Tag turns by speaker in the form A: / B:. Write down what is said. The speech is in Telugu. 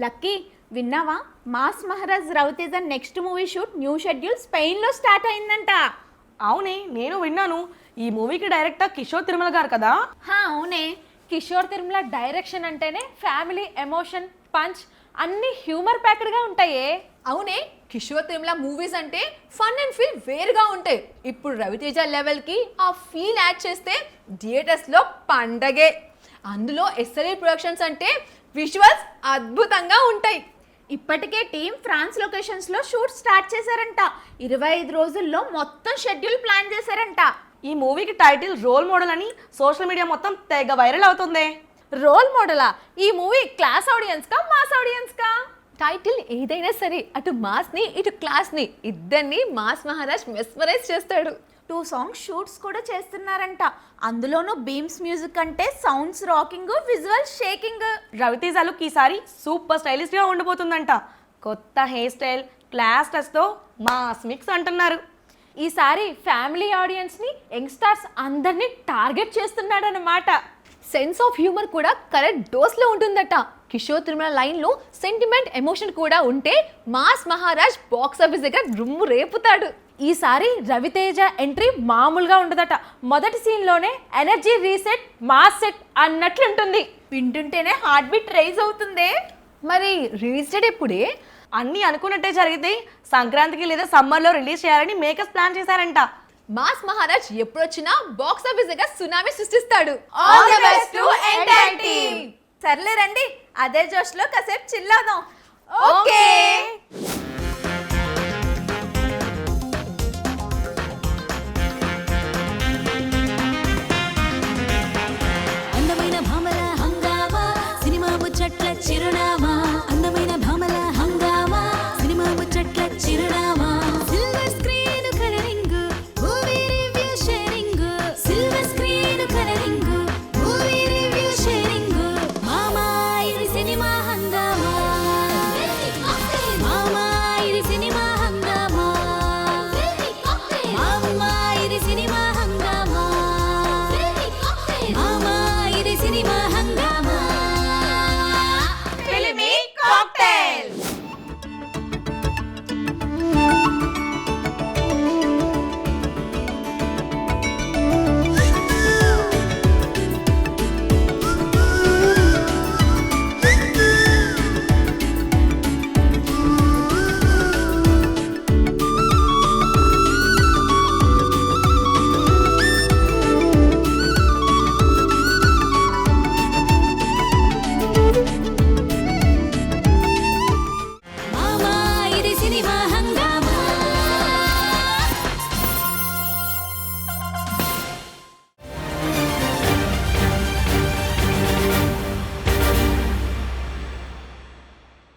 A: లక్కీ విన్నావా? Mass Maharaj Raviteja next movie shoot new schedule స్పెయిన్లో start అయిందంట.
B: అవునే నేను విన్నాను. ఈ మూవీకి డైరెక్టర్ కిషోర్ తిరుమల గారు కదా?
A: హా, అవునే.
C: కిషోర్ తిరుమల డైరెక్షన్ అంటేనే ఫ్యామిలీ ఎమోషన్ పంచ్ అన్ని హ్యూమర్ ప్యాక్డ్గా ఉంటాయే.
D: అవునే కిషోర్ తిరుమల మూవీస్ అంటే ఫన్ అండ్ ఫీల్ వేరుగా ఉంటాయి. ఇప్పుడు రవితేజ లెవెల్కి ఆ ఫీల్ యాడ్ చేస్తే థియేటర్స్లో పండగే. అందులో ఎస్ఎల్ఏ ప్రొడక్షన్స్ అంటే విజువల్స్ అద్భుతంగా ఉంటాయి.
A: ఇప్పటికే టీం ఫ్రాన్స్ లొకేషన్స్లో షూట్ స్టార్ట్ చేశారంట. ఇరవై ఐదు రోజుల్లో మొత్తం షెడ్యూల్ ప్లాన్ చేశారంట.
B: ఈ మూవీకి టైటిల్ రోల్ మోడల్ అని సోషల్ మీడియా మొత్తం తెగ వైరల్ అవుతుంది.
C: రోల్ మోడలా? ఈ మూవీ క్లాస్ ఆడియన్స్ కా మాస్ ఆడియన్స్ కా?
D: టైటిల్ ఏదైనా సరే అటు మాస్ని ఇటు క్లాస్ని ఇద్దరిని మాస్ మహారాజ్ మెస్మరైజ్ చేస్తాడు.
A: టూ సాంగ్స్ షూట్స్ కూడా చేస్తున్నారంట. అందులోనూ బీమ్స్ మ్యూజిక్ అంటే sounds rocking visual shaking.
B: Raviteja look ఈసారి సూపర్ స్టైలిష్గా ఉండబోతుందంట. కొత్త హెయిర్ స్టైల్ క్లాస్ టచ్తో మాస్ మిక్స్ అంటున్నారు.
C: ఈసారి ఫ్యామిలీ ఆడియన్స్ని యంగ్స్టార్స్ అందరినీ టార్గెట్ చేస్తున్నాడన్నమాట.
D: సెన్స్ ఆఫ్ హ్యూమర్ కూడా కరెక్ట్ డోస్లో ఉంటుందట. కిషోర్ తిరుమల లైన్లో సెంటిమెంట్ ఎమోషన్ కూడా ఉంటే మాస్ మహారాజ్ బాక్స్ ఆఫీస్ దగ్గర రుమ్ము రేపుతాడు.
C: ఈసారి రవితేజ ఎంట్రీ మామూలుగా ఉండదట. మొదటి సీన్లోనే ఎనర్జీ రీసెట్ మాస్ సెట్ అన్నట్లుంటుంది.
A: వింటుంటేనే హార్ట్ బీట్ రైజ్ అవుతుంది.
D: మరి రిలీజ్ డేట్ ఎప్పుడే?
B: అన్నీ అనుకున్నట్టే జరిగితే సంక్రాంతికి లేదా సమ్మర్లో రిలీజ్ చేయాలని మేకర్స్ ప్లాన్ చేశారంట.
D: మాస్ మహారాజ్ ఎప్పుడొచ్చినా బాక్స్ ఆఫీస్ దగ్గర tsunami సృష్టిస్తాడు.
A: All the best to entire team సర్లే రండి అదే జోష్లో కాసేపు చిల్లాదాం. ఓకే.